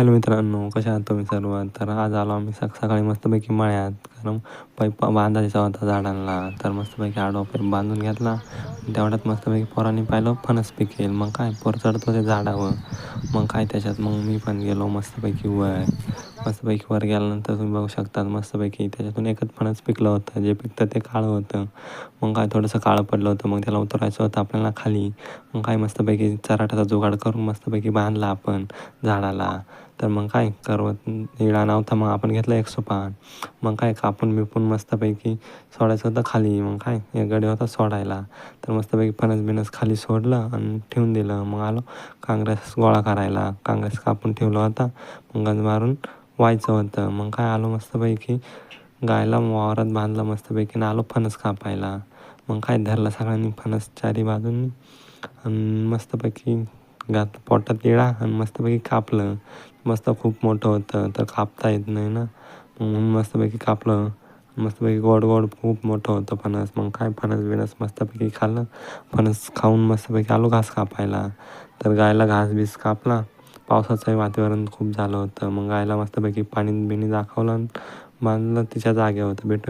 Hello मित्रांनो कशा आहात तुम्ही सर्व? तर आज आलो आम्ही सक सकाळी मस्तपैकी मळ्यात. कारण पाईप बांधायचा होता झाडांना. तर मस्तपैकी आडवा पाईप बांधून घेतला. तेवढ्यात मस्तपैकी पोरांनी पाहिलं फणस पिकेल. मग काय? पोर चढत होते झाडावर. मग काय त्याच्यात? मग मी पण गेलो मस्तपैकी वर. मस्तपैकी वर गेल्यानंतर तुम्ही बघू शकतात मस्तपैकी त्याच्यातून एकच फणस पिकलं होतं. जे पिकतं ते काळं होतं. मग काय? थोडंसं काळं पडलं होतं. मग त्याला उतरायचं होतं आपल्याला खाली. मग काय? मस्तपैकी चराटाचा जुगाड करून मस्तपैकी बांधला आपण झाडाला. तर मग काय करवत इळा नव्हता मग आपण घेतला एक सोपान मग काय कापून बिपून मस्तपैकी सोडायचं होतं खाली. मग काय एक गडी होता सोडायला. तर मस्तपैकी फणस बिनस खाली सोडलं आणि ठेवून दिलं. मग आलो काँग्रेस गोळा करायला. काँग्रेस कापून ठेवला होता. मग गंज मारून व्हायचं होतं. मग काय आलो मस्तपैकी गायला वावरात बांधलं मस्तपैकी आणि आलो फणस कापायला. मग काय धरलं सगळ्यांनी फणस चारी बाजूंनी. आणि मस्तपैकी घात पोटात इळा आणि मस्तपैकी कापलं. मस्त खूप मोठं होतं तर कापता येत नाही ना? म्हणून मस्तपैकी कापलं. मस्तपैकी गोड गोड खूप मोठं होतं फणस. मग काय फणस बिणस मस्तपैकी खाल्लं? फणस खाऊन मस्तपैकी आलो घास कापायला. तर गायला घास बीस कापला. पावसाचंही वातावरण खूप झालं होतं. मग गायला मस्तपैकी पाणी बिणी दाखवलं आणि बांधलं तिच्या जागेवर. भेटू